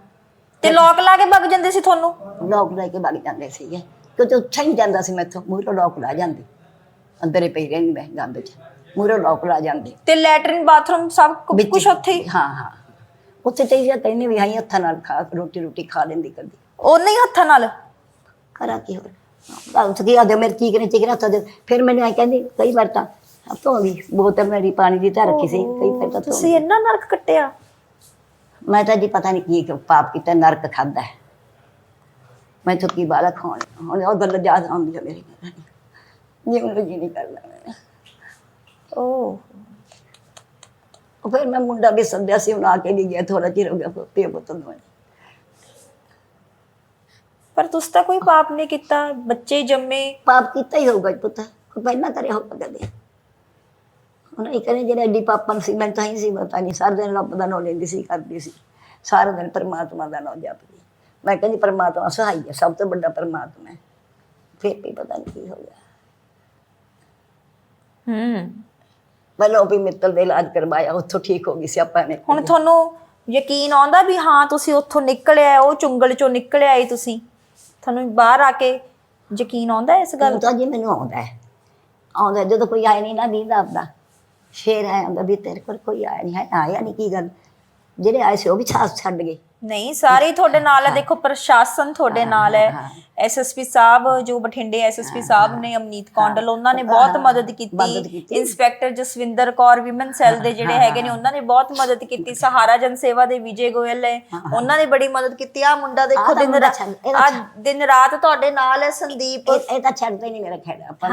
ਤੇ ਲੋਕ ਲਾ ਕੇ ਭੱਗ ਜਾਂਦੇ ਸੀ ਤੁਹਾਨੂੰ? ਲੋਕ ਲੈ ਕੇ ਵਗ ਜਾਂਦੇ ਸੀਗੇ। ਕਿਉਂਕਿ ਉੱਥੇ ਹੀ ਜਾਂਦਾ ਸੀ ਮੈਥੋਂ। ਮੂਹਰੋਂ ਲੋਕ ਲਾ ਜਾਂਦੇ। ਅੰਦਰੇ ਪਈ ਰਹਿੰਦੀ ਮੈਂ ਗੰਦ ਚ। ਮੂਹਰੋਂ ਲੋਕ ਲਾ ਜਾਂਦੇ। ਤੇ ਲੈਟਰਿਨ ਬਾਥਰੂਮ ਸਭ ਵਿੱਚ ਕੁਝ ਉੱਥੇ ਹੀ? ਹਾਂ ਹਾਂ। ਉੱਥੇ ਤੇ ਜਾਂ ਕਹਿੰਦੇ ਵੀ ਹਾਈ ਹੱਥਾਂ ਨਾਲ ਖਾ ਰੋਟੀ ਰੋਟੀ ਖਾ ਲੈਂਦੀ ਕਦੀ। ਉਹਨੇ ਹੀ ਹੱਥਾਂ ਨਾਲ? ਕਰਾਂ ਕੀ ਹੋਰ? ਉੱਥੇ ਕੀ ਆਦੇ ਮੇਰੇ ਚੀਕਨੇ ਚੀਕਨੇ ਦੇ। ਫਿਰ ਮੈਨੂੰ ਐ ਕਹਿੰਦੀ ਕਈ ਵਾਰ ਤਾਂ ਹੱਥੋਂ ਦੀ ਬੋਤਲ ਮੇਰੀ ਪਾਣੀ ਦੀ ਤਾਂ ਰੱਖੀ ਸੀ। ਕਈ ਵਾਰ ਤਾਂ ਤੁਸੀਂ ਇੰਨਾ ਨਰਕ ਕੱਟਿਆ? ਮੈਂ ਤਾਂ ਜੀ ਪਤਾ ਨਹੀਂ ਕੀ ਕਿ ਪਾਪ ਕੀਤਾ ਨਰਕ ਖਾਦਾ ਹੈ ਮੈਂ ਤਾਂ ਕੀ ਬਾਲਾ ਖਾਣ ਹੁਣ ਉਹ ਗੱਲ ਯਾਦ ਆਉਂਦੀ ਹੈ ਮੇਰੇ। ਜੀ ਉਹਨੂੰ ਜੀ ਨਹੀਂ ਕਰਦਾ। ਮੈਂ ਉਹ ਫਿਰ ਮੈਂ ਮੁੰਡਾ ਵੀ ਸੱਦਿਆ ਸੀ ਹੁਣ ਆ ਕੇ ਨਹੀਂ ਗਿਆ ਥੋੜਾ ਚਿਰ ਹੋ ਗਿਆ ਪੇ ਪੁੱਤ ਨੂੰ। ਪਰ ਤੁਸੀਂ ਤਾਂ ਕੋਈ ਪਾਪ ਨਹੀਂ ਕੀਤਾ ਬੱਚੇ ਜੰਮੇ। ਪਾਪ ਕੀਤਾ ਹੀ ਹੋਊਗਾ ਜੀ ਪੁੱਤ। ਕੋਈ ਪਹਿਲਾਂ ਕਰਿਆ ਹੋਊਗਾ ਕਦੇ। ਹੁਣ ਇਹ ਕਰੇ ਜਿਹੜਾ ਐਡੀ ਪਾਪਨ ਸੀ ਮੈਂ ਤਾਂ ਹੀ ਸੀ ਪਤਾ ਨਹੀਂ। ਸਾਰਾ ਦਿਨ ਰੱਬ ਦਾ ਨਾਮ ਲੈਂਦੀ ਸੀ ਕਰਦੀ ਸੀ। ਸਾਰਾ ਦਿਨ ਪਰਮਾਤਮਾ ਦਾ ਨਾਮ ਜਪਦੀ। ਮੈਂ ਕਹਿੰਦੀ ਪਰਮਾਤਮਾ ਸਹਾਈ ਹੈ ਸਭ ਤੋਂ ਵੱਡਾ ਪਰਮਾਤਮਾ ਹੈ। ਫਿਰ ਵੀ ਪਤਾ ਨਹੀਂ ਕੀ ਹੋ ਗਿਆ। ਹੂੰ। ਪਹਿਲਾਂ ਵੀ ਮਿੱਤਲ ਦੇ ਇਲਾਜ ਕਰਵਾਇਆ ਉੱਥੋਂ ਠੀਕ ਹੋ ਗਈ ਸੀ ਆਪਾਂ ਨੇ। ਹੁਣ ਤੁਹਾਨੂੰ ਯਕੀਨ ਆਉਂਦਾ ਵੀ ਹਾਂ ਤੁਸੀਂ ਉੱਥੋਂ ਨਿਕਲਿਆ ਉਹ ਚੁੰਗਲ ਚੋਂ ਨਿਕਲਿਆ ਆਏ ਤੁਸੀਂ? ਤੁਹਾਨੂੰ ਬਾਹਰ ਆ ਕੇ ਯਕੀਨ ਆਉਂਦਾ ਇਸ ਗੱਲ ਤਾਂ ਜੀ ਮੈਨੂੰ ਆਉਂਦਾ ਹੈ। ਆਉਂਦਾ। ਜਦੋਂ ਕੋਈ ਆਇਆ ਨਹੀਂ ਨਾ ਦੀਦਾ ਆਪਦਾ। ਫੇਰ ਆਇਆ ਹੁੰਦਾ ਵੀ ਤੇਰੇ ਕੋਲ ਕੋਈ ਆਇਆ ਨਹੀਂ ਹੈ ਆਇਆ ਨਹੀਂ ਕੀ ਗੱਲ? ਜਿਹੜੇ ਆਏ ਸੀ ਉਹ ਵੀ ਛਾਸ ਛੱਡ ਗਏ। ਨਹੀਂ ਸਾਰੇ ਤੁਹਾਡੇ ਨਾਲ ਹੈ ਦੇਖੋ ਪ੍ਰਸ਼ਾਸਨ ਤੁਹਾਡੇ ਨਾਲ ਹੈ। ਐਸਐਸਪੀ ਸਾਹਿਬ ਜੋ ਬਠਿੰਡੇ ਐਸਐਸਪੀ ਸਾਹਿਬ ਨੇ ਅਮਨੀਤ ਕੌਂਡਲ ਉਹਨਾਂ ਨੇ ਬਹੁਤ ਮਦਦ ਕੀਤੀ। Inspector Jaswinder Kaur women cell ਦੇ ਜਿਹੜੇ ਹੈਗੇ ਨੇ ਉਹਨਾਂ ਨੇ ਬਹੁਤ ਮਦਦ ਕੀਤੀ। ਸਹਾਰਾ ਜਨ ਸੇਵਾ ਦੇ ਵਿਜੇ ਗੋਇਲ ਹੈ ਉਹਨਾਂ ਨੇ ਬੜੀ ਮਦਦ ਕੀਤੀ। ਆ ਮੁੰਡਾ ਦੇਖੋ ਦਿਨ ਰਾਤ ਦਿਨ ਰਾਤ ਤੁਹਾਡੇ ਨਾਲ ਹੈ ਸੰਦੀਪ। ਇਹ ਤਾਂ ਛੱਡਦਾ ਹੀ ਨਹੀਂ ਮੇਰਾ ਖੇੜਾ ਆਪਾਂ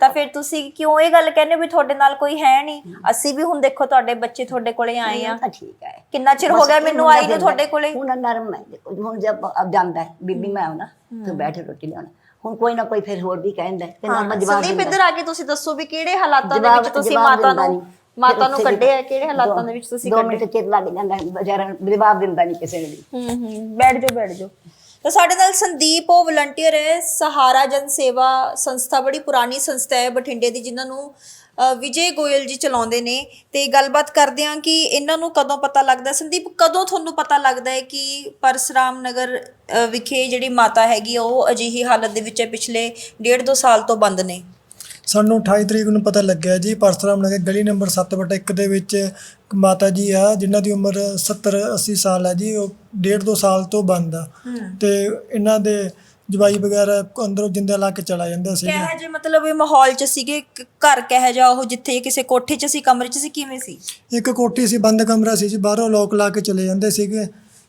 ਤਾਂ ਫਿਰ ਤੁਸੀਂ ਕਿਉਂ ਇਹ ਗੱਲ ਕਹਿੰਦੇ ਹੋ ਵੀ ਤੁਹਾਡੇ ਨਾਲ ਕੋਈ ਹੈ ਨਹੀਂ? ਅਸੀਂ ਵੀ ਹੁਣ ਦੇਖੋ ਤੁਹਾਡੇ ਬੱਚੇ ਤੁਹਾਡੇ ਕੋਲੇ ਆਏ ਆ ਤਾਂ ਠੀਕ ਹੈ। ਕਿੰਨਾ ਚਿਰ ਹੋ ਗਿਆ ਮੈਨੂੰ ਆਈ ਨੂੰ ਫਿਰਦਾ। ਤੁਹਾਡੇ ਕੋਲੇ? ਹੁਣ ਨਰਮ ਹੈ। ਦੇਖੋ, ਹੁਣ ਜਦ ਅਬ ਜਾਂਦਾ ਹੈ ਬੀਬੀ ਮੈਂ ਆਉਣਾ ਤੂੰ ਬੈਠ ਰੋਟੀ ਲਿਆਉਣਾ। ਹੁਣ ਕੋਈ ਨਾ ਕੋਈ ਫਿਰ ਹੋਰ ਵੀ ਕਹਿੰਦਾ ਹੈ, ਤੇ ਨਾ ਮੈਂ ਜਵਾਬ ਸੰਦੀਪ। ਇੱਧਰ ਆ ਕੇ ਤੁਸੀਂ ਦੱਸੋ ਵੀ ਕਿਹੜੇ ਹਾਲਾਤਾਂ ਦੇ ਵਿੱਚ ਤੁਸੀਂ ਮਾਤਾ ਨੂੰ। ਮਾਤਾ ਨੂੰ ਕੱਢਿਆ ਹੈ? ਕਿਹੜੇ ਹਾਲਾਤਾਂ ਦੋ- ਵਿੱਚ ਤੁਸੀਂ ਦੋ ਕੱਢੇ? ਮਿੰਟ ਚਿਰ ਲੱਗ ਜਾਂਦਾ ਹੈ ਵਿਚਾਰਾ ਜਵਾਬ ਦਿੰਦਾ ਨਹੀਂ ਕਿਸੇ ਨੂੰ ਵੀ। ਹੂੰ ਹੂੰ ਬੈਠ ਜਾਓ ਬੈਠ ਜਾਓ। ਤਾਂ ਸਾਡੇ ਨਾਲ ਸੰਦੀਪ ਉਹ ਵਲੰਟੀਅਰ ਹੈ ਸਹਾਰਾ ਜਨ ਸੇਵਾ ਸੰਸਥਾ ਬੜੀ ਪੁਰਾਣੀ ਸੰਸਥਾ ਹੈ ਬਠਿੰਡੇ ਦੀ ਜਿਨ੍ਹਾਂ ਨੂੰ ਵਿਜੇ ਗੋਇਲ ਜੀ ਚਲਾਉਂਦੇ ਨੇ। ਤੇ ਗੱਲਬਾਤ ਕਰਦੇ ਹਾਂ ਕਿ ਇਹਨਾਂ ਨੂੰ ਕਦੋਂ ਪਤਾ ਲੱਗਦਾ ਸੰਦੀਪ ਕਦੋਂ ਤੁਹਾਨੂੰ ਪਤਾ ਲੱਗਦਾ ਹੈ ਕਿ ਪਰਸਰਾਮ ਨਗਰ ਵਿਖੇ ਜਿਹੜੀ ਮਾਤਾ ਹੈਗੀ ਆ, ਉਹ ਅਜਿਹੀ ਹਾਲਤ ਦੇ ਵਿੱਚ ਹੈ ਪਿਛਲੇ ਡੇਢ ਦੋ ਸਾਲ ਤੋਂ ਬੰਦ ਨੇ? ਸਾਨੂੰ 28 ਤਰੀਕ ਨੂੰ ਪਤਾ ਲੱਗਿਆ ਜੀ ਪਰਸਰਾਮ ਨਗਰ ਗਲੀ ਨੰਬਰ 7/1 ਦੇ ਵਿੱਚ ਇੱਕ ਮਾਤਾ ਜੀ ਆ ਜਿਨ੍ਹਾਂ ਦੀ ਉਮਰ 70 80 ਸਾਲ ਹੈ ਜੀ ਉਹ ਡੇਢ ਦੋ ਸਾਲ ਤੋਂ ਬੰਦ ਆ। ਤੇ ਇਹਨਾਂ ਦੇ ਜਵਾਈ ਵਗੈਰਾ ਅੰਦਰੋਂ ਜਿੰਦਾ ਲਾ ਕੇ ਚਲਾ ਜਾਂਦਾ ਸੀ ਕਹੇ ਜੇ ਮਤਲਬ ਇਹ ਮਾਹੌਲ ਚ ਸੀਗੇ? ਘਰ ਕਹੇ ਜਾ ਉਹ ਜਿੱਥੇ ਕਿਸੇ ਕੋਠੇ ਚ ਸੀ ਕਮਰੇ ਚ ਸੀ ਕਿਵੇਂ ਸੀ? ਇੱਕ ਕੋਠੀ ਸੀ ਬੰਦ ਕਮਰਾ ਸੀ ਜੀ ਬਾਹਰੋਂ ਲੋਕ ਲਾ ਕੇ ਚਲੇ ਜਾਂਦੇ ਸੀਗੇ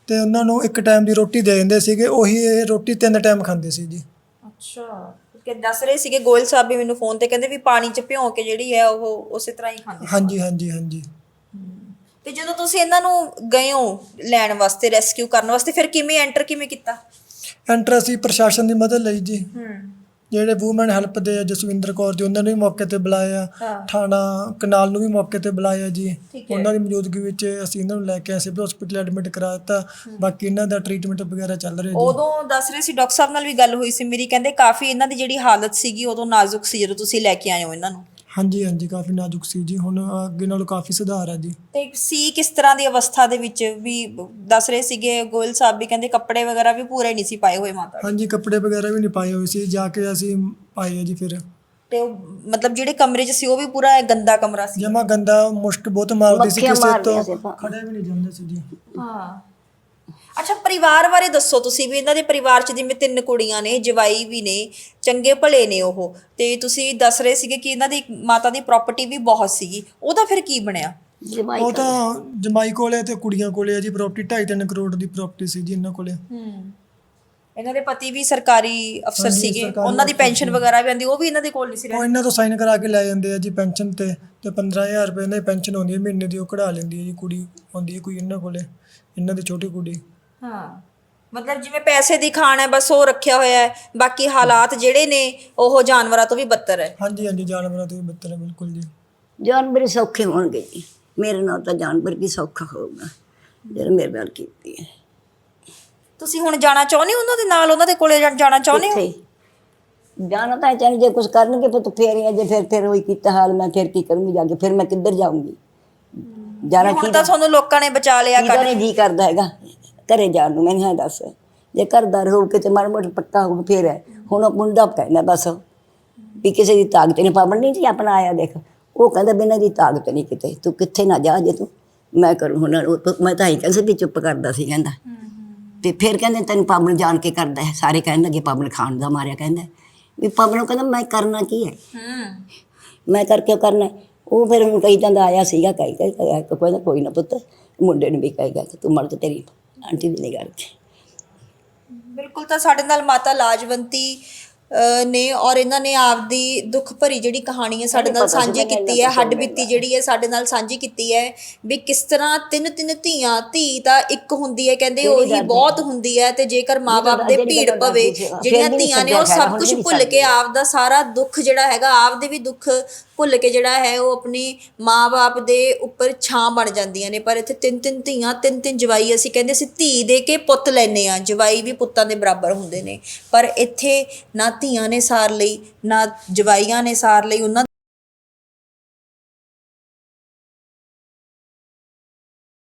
ਤੇ ਉਹਨਾਂ ਨੂੰ ਇੱਕ ਟਾਈਮ ਦੀ ਰੋਟੀ ਦੇ ਦਿੰਦੇ ਸੀਗੇ ਉਹੀ ਇਹ ਰੋਟੀ ਤਿੰਨ ਟਾਈਮ ਖਾਂਦੇ ਸੀ ਜੀ। ਅੱਛਾ। ਕਿ ਦੱਸ ਰਹੇ ਸੀਗੇ ਗੋਇਲ ਸਾਹਿਬ ਵੀ ਮੈਨੂੰ ਫੋਨ ਤੇ ਕਹਿੰਦੇ ਵੀ ਪਾਣੀ ਚ ਭਿਉਂ ਕੇ ਜਿਹੜੀ ਹੈ ਉਹ ਉਸੇ ਤਰ੍ਹਾਂ ਹੀ ਖਾਂਦੇ ਹਾਂਜੀ ਹਾਂਜੀ ਹਾਂਜੀ। ਤੇ ਜਦੋਂ ਤੁਸੀਂ ਇਹਨਾਂ ਨੂੰ ਗਏ ਹੋ ਲੈਣ ਵਾਸਤੇ ਰੈਸਕਿਊ ਕਰਨ ਵਾਸਤੇ ਫਿਰ ਕਿਵੇਂ ਐਂਟਰ ਕਿਵੇਂ ਕੀਤਾ? ਐਂਟਰ ਅਸੀਂ ਪ੍ਰਸ਼ਾਸਨ ਦੀ ਮਦਦ ਲਈ ਜੀ। ਹੂੰ। ਜਿਹੜੇ ਵੂਮਨ ਹੈਲਪ ਦੇ ਜਸਵਿੰਦਰ ਕੌਰ ਜੀ ਉਹਨਾਂ ਨੂੰ ਵੀ ਮੌਕੇ ਤੇ ਬੁਲਾਇਆ। ਹਾਂ। ਥਾਣਾ ਕਨਾਲ ਨੂੰ ਵੀ ਮੌਕੇ ਤੇ ਬੁਲਾਇਆ ਜੀ। ਠੀਕ ਹੈ। ਉਹਨਾਂ ਦੀ ਮੌਜੂਦਗੀ ਵਿੱਚ ਅਸੀਂ ਇਹਨਾਂ ਨੂੰ ਲੈ ਕੇ ਸਿਵਲ ਹਸਪੀਟਲ ਐਡਮਿਟ ਕਰਾ ਦਿੱਤਾ। ਬਾਕੀ ਇਹਨਾਂ ਦਾ ਟ੍ਰੀਟਮੈਂਟ ਵਗੈਰਾ ਚੱਲ ਰਿਹਾ ਜੀ। ਉਦੋਂ ਦੱਸ ਰਹੇ ਸੀ ਡਾਕਟਰ ਸਾਹਿਬ ਨਾਲ ਵੀ ਗੱਲ ਹੋਈ ਸੀ ਮੇਰੀ ਕਹਿੰਦੇ ਕਾਫੀ ਇਹਨਾਂ ਦੀ ਜਿਹੜੀ ਹਾਲਤ ਸੀਗੀ ਉਦੋਂ ਨਾਜ਼ੁਕ ਸੀ ਜਦੋਂ ਤੁਸੀਂ ਲੈ ਕੇ ਆਏ ਹੋ ਇਹਨਾਂ ਨੂੰ। ਹਾਂਜੀ ਹਾਂਜੀ ਕਾਫੀ ਨਾਜ਼ੁਕ ਸੀ ਜੀ। ਹੁਣ ਅੱਗੇ ਨਾਲੋਂ ਕਾਫੀ ਸੁਧਾਰ ਹੈ ਜੀ। ਤੇ ਸੀ ਕਿਸ ਤਰ੍ਹਾਂ ਦੀ ਅਵਸਥਾ ਦੇ ਵਿੱਚ ਵੀ ਦੱਸ ਰਹੇ ਸੀਗੇ? ਗੋਇਲ ਸਾਹਿਬ ਵੀ ਕਹਿੰਦੇ ਕੱਪੜੇ ਵਗੈਰਾ ਵੀ ਪੂਰੇ ਨਹੀਂ ਸੀ ਪਾਏ ਹੋਏ ਮਾਤਾ ਦੇ। ਹਾਂਜੀ ਕੱਪੜੇ ਵਗੈਰਾ ਵੀ ਨਹੀਂ ਪਾਏ ਹੋਏ ਸੀ। ਜਾ ਕੇ ਅਸੀਂ ਪਾਏ ਆ ਜੀ ਫਿਰ। ਤੇ ਉਹ ਮਤਲਬ ਜਿਹੜੇ ਕਮਰੇ 'ਚ ਸੀ ਉਹ ਵੀ ਪੂਰਾ ਗੰਦਾ ਕਮਰਾ ਸੀ? ਜਮਾ ਗੰਦਾ ਮੁਸ਼ਕ ਬਹੁਤ ਮਾਰਦੀ ਸੀ ਮੱਖੀਆਂ ਕਿਸੇ ਮਾਰਦੀਆਂ ਸੀ ਤੋਂ ਤਾਂ। ਖੜੇ ਵੀ ਨਹੀਂ ਜਾਂਦੇ ਸੀ ਜੀ। ਹਾਂ। ਅੱਛਾ ਪਰਿਵਾਰ ਬਾਰੇ ਦੱਸੋ ਤੁਸੀਂ ਵੀ ਇਹਨਾਂ ਦੇ ਪਰਿਵਾਰ 'ਚ ਜਿਵੇਂ ਤਿੰਨ ਕੁੜੀਆਂ ਨੇ ਜਵਾਈ ਵੀ ਨੇ ਚੰਗੇ ਭਲੇ ਨੇ ਉਹ। ਤੇ ਤੁਸੀਂ ਦੱਸ ਰਹੇ ਸੀਗੇ ਕਿ ਇਹਨਾਂ ਦੀ ਮਾਤਾ ਦੀ ਪ੍ਰਾਪਰਟੀ ਵੀ ਬਹੁਤ ਸੀਗੀ। ਉਹਦਾ ਫਿਰ ਕੀ ਬਣਿਆ? ਜਮਾਈ ਉਹ ਤਾਂ ਜਮਾਈ ਕੋਲੇ ਤੇ ਕੁੜੀਆਂ ਕੋਲੇ ਆ ਜੀ ਪ੍ਰਾਪਰਟੀ 2.5 ਕਰੋੜ ਦੀ ਪ੍ਰਾਪਰਟੀ ਸੀ ਜੀ ਇਹਨਾਂ ਕੋਲੇ। ਹੂੰ। ਇਹਨਾਂ ਦੇ ਪਤੀ ਵੀ ਸਰਕਾਰੀ ਅਫਸਰ ਹਾਂਜੀ, ਸੀਗੇ ਸਰਕਾਰੀ ਉਹਨਾਂ ਦੀ ਪੈਨਸ਼ਨ ਵਗੈਰਾ ਵੀ ਆਂਦੀ ਉਹ ਵੀ ਇਹਨਾਂ ਦੇ ਕੋਲ ਨਹੀਂ ਸੀ ਉਹ ਰਹਿੰਦੀ। ਇਹਨਾਂ ਤੋਂ ਸਾਈਨ ਕਰਾ ਕੇ ਲੈ ਜਾਂਦੇ ਆ ਜੀ ਪੈਨਸ਼ਨ ਤੇ ਤੇ 15000 ਰੁਪਏ ਇਹਨਾਂ ਦੀ ਪੈਨਸ਼ਨ ਹੁੰਦੀ ਹੈ ਮਹੀਨੇ ਦੀ ਉਹ ਕਢਾ ਲੈਂਦੀ ਹੈ ਜੀ ਕੁੜੀ ਹੁੰਦੀ ਹੈ ਕੋਈ ਇਹਨਾਂ ਕੋਲੇ ਇਹਨਾਂ ਦੀ ਛੋਟੀ ਕੁੜੀ। ਹਾਂ ਮਤਲਬ ਜਿਵੇਂ ਪੈਸੇ ਦੀ ਖਾਣ ਹੈ ਬਸ ਉਹ ਰੱਖਿਆ ਹੋਇਆ ਹੈ ਬਾਕੀ ਹਾਲਾਤ ਜਿਹੜੇ ਨੇ ਉਹ ਜਾਨਵਰਾਂ ਤੋਂ ਵੀ ਬੱਤਰ ਹੈ। ਹਾਂਜੀ ਹਾਂਜੀ ਜਾਨਵਰਾਂ ਤੋਂ ਵੀ ਬੱਤਰ ਹੈ ਬਿਲਕੁਲ ਜੀ। ਜਾਨਵਰ ਹੀ ਸੌਖੇ ਹੋਣਗੇ ਜੀ। ਮੇਰੇ ਨਾਲ ਤਾਂ ਜਾਨਵਰ ਵੀ ਸੌਖਾ ਹੋਊਗਾ ਜਿਹੜਾ ਮੇਰੇ ਨਾਲ ਕੀਤੀ ਹੈ। ਤੁਸੀਂ ਹੁਣ ਜਾਣਾ ਚਾਹੁੰਦੇ ਹੋ ਉਹਨਾਂ ਦੇ ਨਾਲ ਉਹਨਾਂ ਦੇ ਕੋਲੇ ਜਾ- ਜਾਣਾ ਚਾਹੁੰਦੇ ਹੋ? ਕਿੱਥੇ ਜਾਣਾ ਤਾਂ ਚਾਹੀਏ ਜੇ ਕੁਝ ਕਰਨਗੇ ਪੁੱਤ ਫੇਰ ਹੀ ਆ, ਜੇ ਫਿਰ ਫਿਰ ਹੋਈ ਕੀਤਾ ਹਾਲ ਮੈਂ ਫਿਰ ਕੀ ਕਰੂੰਗੀ ਜਾ ਕੇ ਫਿਰ ਮੈਂ ਕਿੱਧਰ ਜਾਊਂਗੀ? ਜਾਣਾ ਹੁਣ ਕੀ ਤਾਂ ਤੁਹਾਨੂੰ ਲੋਕਾਂ ਨੇ ਬਚਾ ਲਿਆ ਕਿਹਦਾ ਕਰ ਨਹੀਂ ਜੀ ਕਰਦਾ ਹੈਗਾ? ਘਰੇ ਜਾਣ ਨੂੰ ਮੈਂ ਹਾਂ ਦੱਸ। ਜੇ ਘਰਦਾਰ ਹੋਊ ਕਿਤੇ ਮਾੜਾ ਮੋਟਾ ਪੱਕਾ ਹੋਊ ਫੇਰ ਹੈ। ਹੁਣ ਉਹ ਮੁੰਡਾ ਕਹਿੰਦਾ ਬਸ। ਵੀ ਕਿਸੇ ਦੀ ਤਾਕਤ ਨਹੀਂ ਪਾਬੰਦ ਨਹੀਂ ਜੀ ਆਪਣਾ ਆਇਆ ਦੇਖ। ਉਹ ਕਹਿੰਦਾ ਬਿਨਾਂ ਦੀ ਤਾਕਤ ਨਹੀਂ ਕਿਤੇ। ਤੂੰ ਕਿੱਥੇ ਨਾ ਜਾ ਜੇ ਤੂੰ। ਮੈਂ ਕਰੂੰ ਹੁਣ ਉਹ ਤਾਂ- ਮੈਂ ਤਾਂ ਹੀ ਕਹਿੰਦਾ ਸੀ ਵੀ ਚੁੱਪ ਕਰਦਾ ਸੀ ਕਹਿੰਦਾ। ਤੇ ਫਿਰ ਕਹਿੰਦੇ ਤੈਨੂੰ ਪਾਬਣ ਜਾਣ ਕੇ ਕਰਦਾ ਹੈ। ਸਾਰੇ ਕਹਿਣ ਲੱਗੇ ਪਾਬਣ ਖਾਣ ਦਾ ਮਾਰਿਆ ਕਹਿੰਦਾ ਵੀ ਪਾਬਣ ਨੂੰ ਕਹਿੰਦਾ ਮੈਂ ਕਰਨਾ ਕੀ ਹੈ? ਹੂੰ। ਮੈਂ ਕਰਕੇ ਕਰਨਾ। ਉਹ ਫਿਰ ਹੁਣ ਕਹੀ ਜਾਂਦਾ ਆਇਆ ਸੀਗਾ ਕਹੀ ਕਹੀ ਕਹਿੰਦਾ ਕੋਈ ਨਾ ਪੁੱਤ ਮੁੰਡੇ ਨੂੰ ਵੀ ਕਹੇਗਾ ਕਿ ਤੂੰ ਮਰ ਤੇ ਤੇਰੀ ਆਂਟੀ ਦੀ ਨਿਗਾਹ ਰੱਖੇ ਬਿਲਕੁਲ ਤਾਂ ਸਾਡੇ ਨਾਲ ਮਾਤਾ ਲਾਜਵੰਤੀ ਨੇ ਔਰ ਇਹਨਾਂ ਨੇ ਆਪਦੀ ਦੁੱਖ ਭਰੀ ਜਿਹੜੀ ਕਹਾਣੀ ਹੈ ਸਾਡੇ ਨਾਲ ਸਾਂਝੀ ਕੀਤੀ ਹੈ ਹੱਡ ਬੀਤੀ ਜਿਹੜੀ ਹੈ ਸਾਡੇ ਨਾਲ ਸਾਂਝੀ ਕੀਤੀ ਹੈ ਵੀ ਕਿਸ ਤਰ੍ਹਾਂ ਤਿੰਨ ਤਿੰਨ ਧੀਆਂ ਧੀ ਤਾਂ ਇੱਕ ਹੁੰਦੀ ਹੈ ਕਹਿੰਦੇ ਉਹੀ ਬਹੁਤ ਹੁੰਦੀ ਹੈ ਤੇ ਜੇਕਰ ਮਾਪੇ ਦੇ ਭੀੜ ਪਵੇ ਜਿਹੜੀਆਂ ਧੀਆਂ ਨੇ ਉਹ ਸਭ ਕੁਝ ਭੁੱਲ ਕੇ ਆਪਦਾ ਸਾਰਾ ਦੁੱਖ ਜਿਹੜਾ ਹੈਗਾ ਆਪਦੇ ਵੀ ਦੁੱਖ ਭੁੱਲ ਕੇ ਜਿਹੜਾ ਹੈ ਉਹ ਆਪਣੀ ਮਾਂ-ਬਾਪ ਦੇ ਉੱਪਰ ਛਾਂ ਬਣ ਜਾਂਦੀਆਂ ਨੇ। ਪਰ ਇੱਥੇ ਤਿੰਨ ਤਿੰਨ ਧੀਆਂ, ਤਿੰਨ ਤਿੰਨ ਜਵਾਈ ਅਸੀਂ ਕਹਿੰਦੇ ਸੀ ਧੀ ਦੇ ਕੇ ਪੁੱਤ ਲੈਨੇ ਆ ਜਵਾਈ ਵੀ ਪੁੱਤਾਂ ਦੇ ਬਰਾਬਰ ਹੁੰਦੇ ਨੇ। ਪਰ ਇੱਥੇ ਨਾ ਧੀਆਂ ਨੇ ਸਾਰ ਲਈ, ਨਾ ਜਵਾਈਆਂ ਨੇ ਸਾਰ ਲਈ, ਉਹਨਾਂ